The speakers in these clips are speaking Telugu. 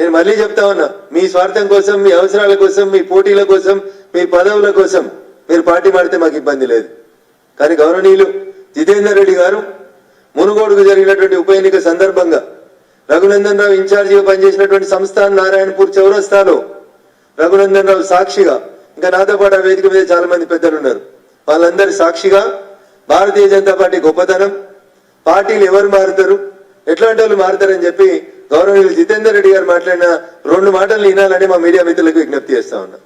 నేను మళ్ళీ చెప్తా ఉన్నా మీ స్వార్థం కోసం మీ అవసరాల కోసం మీ పోటీల కోసం మీ పదవుల కోసం మీరు పార్టీ మాడితే మాకు ఇబ్బంది లేదు. కానీ గౌరవనీయులు జితేందర్ రెడ్డి గారు మునుగోడుకు జరిగినటువంటి ఉప ఎన్నిక సందర్భంగా రఘునందన్ రావు ఇన్ఛార్జిగా పనిచేసినటువంటి సంస్థాన్ నారాయణపూర్ చౌరస్తాలో రఘునందన్ రావు సాక్షిగా ఇంకా నాతో పాటు ఆ వేదిక మీద చాలా మంది పెద్దలు ఉన్నారు వాళ్ళందరి సాక్షిగా భారతీయ జనతా పార్టీ గొప్పతనం పార్టీలు ఎవరు మారుతారు ఎట్లాంటి వాళ్ళు మారుతారని చెప్పి గౌరవనీయులు జితేందర్ రెడ్డి గారు మాట్లాడిన రెండు మాటలు వినాలని మా మీడియా మిత్రులకు విజ్ఞప్తి చేస్తా ఉన్నా.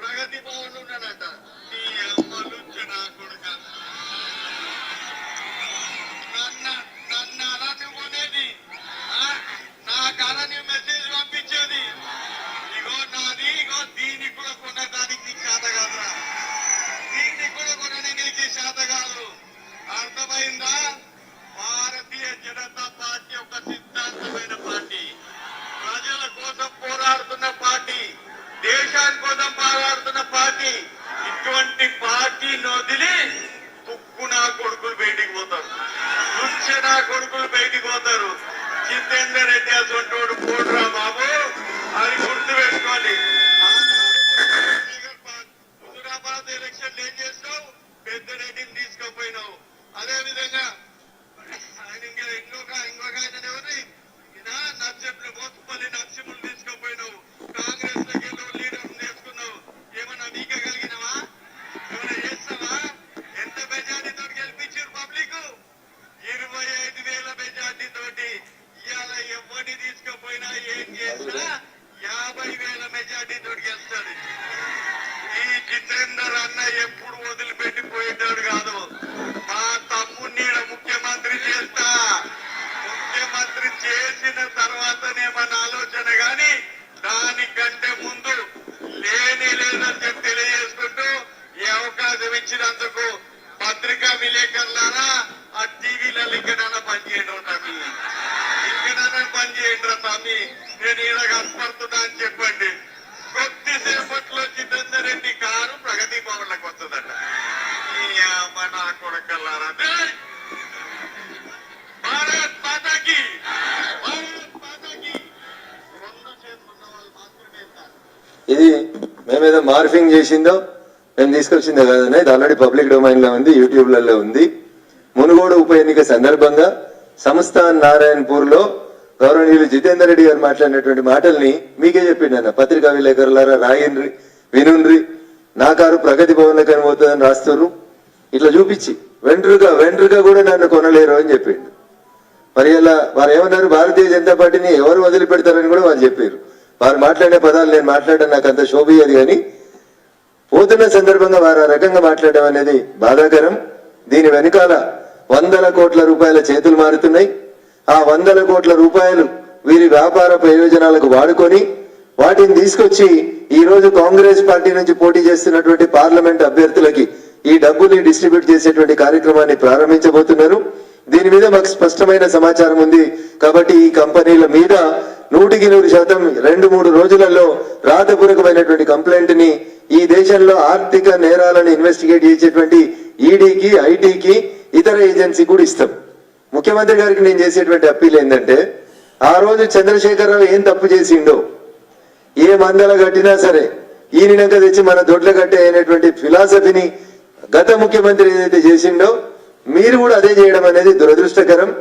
ప్రగతి భవన్ ఉన్నానంట. నీ అమ్మ నుంచి నా కొడుకు? కోసం పార్టీ ఇటువంటి పార్టీని వదిలి తుక్కు నా కొడుకులు బయటికి పోతారు. రుచ్చ నా కొడుకులు బయటికి పోతారు. జితేందర్ రెడ్డి అసొంటోడు పోడురా బాబు అది గుర్తు పెట్టుకోవాలి హుజురాబాద్ ఎలక్షన్ ఏం చేస్తావు? పెద్ద రెడ్డిని తీసుకుపోయినావు. అదే విధంగా ఆయన ఇంకా ఇంకొక ఇంకొక ఆయన ఎవరి? నచ్చట్లు మోసపల్లి నరసింహులు తీసుకుపోయినావు. కాంగ్రెస్ వేల మెజార్టీ ఈ జితేందర్ అన్న ఎప్పుడు వదిలిపెట్టిపోయేటాడు కాదు. మా తమ్ముని ఈడ ముఖ్యమంత్రి చేస్తా. ముఖ్యమంత్రి చేసిన తర్వాతనే మన ఆలోచన గాని దానికంటే ముందు లేని లేదని చెప్పి తెలియజేసుకుంటూ ఈ అవకాశం ఇచ్చినందుకు పత్రికా విలేకరులారా ఆ టీవీలలో ఇంకనైనా పనిచేయండి తమ్మి ఇంకనైనా పనిచేయండి రా తమ్మి నేను ఇలా కనపడుతున్నా అని చెప్పండి. కొద్దిసేపట్లో జితేందర్ రెడ్డి కారు ప్రగతి భవన్లకు వస్తుందట. ఈ నా కొడకల్లారా? భారత్ మాతాకి! ఇది మేమేదో మార్ఫింగ్ చేసిందో మేము తీసుకొచ్చిందో కదనే ఇది ఆల్రెడీ పబ్లిక్ డొమైన్లో ఉంది యూట్యూబ్లలో ఉంది. మునుగోడు ఉప ఎన్నిక సందర్భంగా సంస్థాన్ నారాయణపూర్లో గౌరవనీయులు జితేందర్ రెడ్డి గారు మాట్లాడినటువంటి మాటల్ని మీకే చెప్పిండు అన్న పత్రికా విలేకరులారా రాయండ్రి వినుండ్రి నా కారు ప్రగతి భవన్లో కనిపోతుందని రాస్తారు ఇట్లా చూపించి వెంట్రుగా వెంట్రుగా కూడా నన్ను కొనలేరు అని చెప్పిండు. మరి ఇలా వారు ఏమన్నారు? భారతీయ జనతా పార్టీని ఎవరు వదిలిపెడతారని కూడా వారు చెప్పారు. వారు మాట్లాడే పదాలు నేను మాట్లాడడం నాకు అంత శోభియదు కానీ పోతున్న సందర్భంగా వారు ఆ రకంగా మాట్లాడడం అనేది బాధాకరం. దీని వెనకాల వందల కోట్ల రూపాయల చేతులు మారుతున్నాయి. ఆ వందల కోట్ల రూపాయలు వీరి వ్యాపార ప్రయోజనాలకు వాడుకొని వాటిని తీసుకొచ్చి ఈ రోజు కాంగ్రెస్ పార్టీ నుంచి పోటీ చేస్తున్నటువంటి పార్లమెంట్ అభ్యర్థులకి ఈ డబ్బుని డిస్ట్రిబ్యూట్ చేసేటువంటి కార్యక్రమాన్ని ప్రారంభించబోతున్నారు. దీని మీద మాకు స్పష్టమైన సమాచారం ఉంది. కాబట్టి ఈ కంపెనీల మీద నూటికి నూరు శాతం రెండు మూడు రోజులలో రాతపూర్వకమైనటువంటి కంప్లైంట్ని ఈ దేశంలో ఆర్థిక నేరాలను ఇన్వెస్టిగేట్ చేసేటువంటి ఈడీకి ఐటీకి ఇతర ఏజెన్సీ కూడా ఇస్తాం. ముఖ్యమంత్రి గారికి నేను చేసేటువంటి అప్పీల్ ఏంటంటే ఆ రోజు చంద్రశేఖరరావు ఏం తప్పు చేసిండో ఏ మందల కట్టినా సరే ఈయనక తెచ్చి మన దొడ్ల కట్టే అనేటువంటి ఫిలాసఫీని గత ముఖ్యమంత్రి ఏదైతే చేసిండో మీరు కూడా అదే చేయడం అనేది దురదృష్టకరం.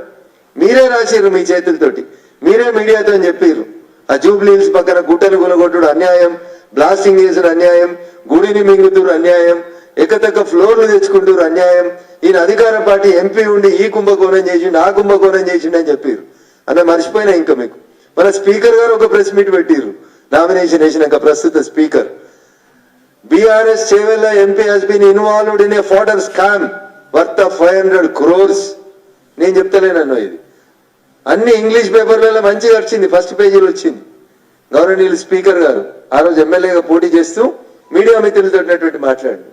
మీరే రాసిర్రు మీ చేతులతోటి. మీరే మీడియాతో చెప్పిర్రు. ఆ జూబ్లీ పక్కన గుట్టలు గులగొట్టుడు అన్యాయం బ్లాస్టింగ్ చేసిన అన్యాయం గుడిని మింగుతురు అన్యాయం ఎక్కతక్క ఫ్లోర్లు తెచ్చుకుంటారు అన్యాయం. ఈయన అధికార పార్టీ ఎంపీ ఉండి ఈ కుంభకోణం చేసిండు ఆ కుంభకోణం చేసిండు అని చెప్పారు అన్న మర్చిపోయినా ఇంకా మీకు. మన స్పీకర్ గారు ఒక ప్రెస్ మీట్ పెట్టిర్రు. నామినేషన్ వేసినాక ప్రస్తుత speaker. BRS Chevella MP has been involved in a fodder scam worth of five hundred crores నేను చెప్తలేనన్ను ఇది. అన్ని ఇంగ్లీష్ పేపర్లలో మంచిగా వచ్చింది ఫస్ట్ పేజీలో వచ్చింది. గౌరవనీయులు స్పీకర్ గారు ఆ రోజు ఎమ్మెల్యేగా పోటీ చేస్తూ మీడియా మిత్రులతో మాట్లాడు.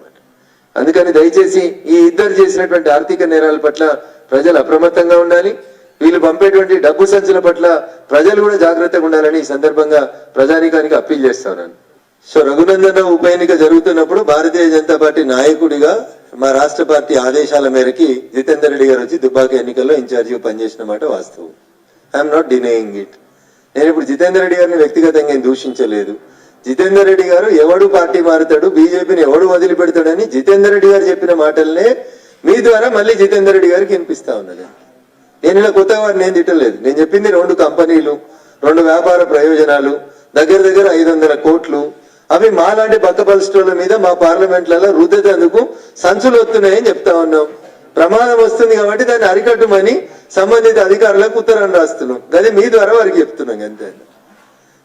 అందుకని దయచేసి ఈ ఇద్దరు చేసినటువంటి ఆర్థిక నేరాల పట్ల ప్రజలు అప్రమత్తంగా ఉండాలి. వీళ్ళు పంపేటువంటి డబ్బు సంచుల పట్ల ప్రజలు కూడా జాగ్రత్తగా ఉండాలని ఈ సందర్భంగా ప్రజానీకానికి అప్పీల్ చేస్తున్నాను సో రఘునందన ఉప ఎన్నిక జరుగుతున్నప్పుడు భారతీయ జనతా పార్టీ నాయకుడిగా మా రాష్ట్ర పార్టీ ఆదేశాల మేరకి జితేందర్ రెడ్డి గారు వచ్చి దుబ్బాక ఎన్నికల్లో ఇన్ఛార్జిగా పనిచేసిన మాట వాస్తవం. ఐఎమ్ నాట్ డినేయింగ్ ఇట్ నేను ఇప్పుడు జితేందర్ రెడ్డి గారిని వ్యక్తిగతంగా ఏం దూషించలేదు. జితేందర్ రెడ్డి గారు ఎవడు పార్టీ మారుతాడు బీజేపీని ఎవడు వదిలిపెడతాడని జితేందర్ రెడ్డి గారు చెప్పిన మాటల్నే మీ ద్వారా మళ్ళీ జితేందర్ రెడ్డి గారికి వినిపిస్తా ఉన్నది. నేను ఇలా కొత్త వారిని నేను తిట్టలేదు. నేను చెప్పింది రెండు కంపెనీలు రెండు వ్యాపార ప్రయోజనాలు దగ్గర దగ్గర ఐదు వందల కోట్లు. అవి మాలాంటి బక్క మీద మా పార్లమెంట్లలో రుద్దెందుకు సంచులు వస్తున్నాయని చెప్తా ఉన్నాం. ప్రమాదం వస్తుంది కాబట్టి దాన్ని అరికట్టమని సంబంధిత అధికారులకు ఉత్తరాన్ని రాస్తున్నాం. కానీ మీ ద్వారా వారికి చెప్తున్నాం అంతే.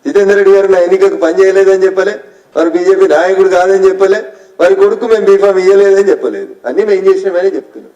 జితేందర్ రెడ్డి గారు నా ఎన్నికకు పని చేయలేదని చెప్పలే. వారు బీజేపీ నాయకుడు కాదని చెప్పలే. వారి కొడుకు మేము బీఫామ్ ఇయ్యలేదని చెప్పలేదు. అన్ని మేము చేసినామని చెప్తున్నాం.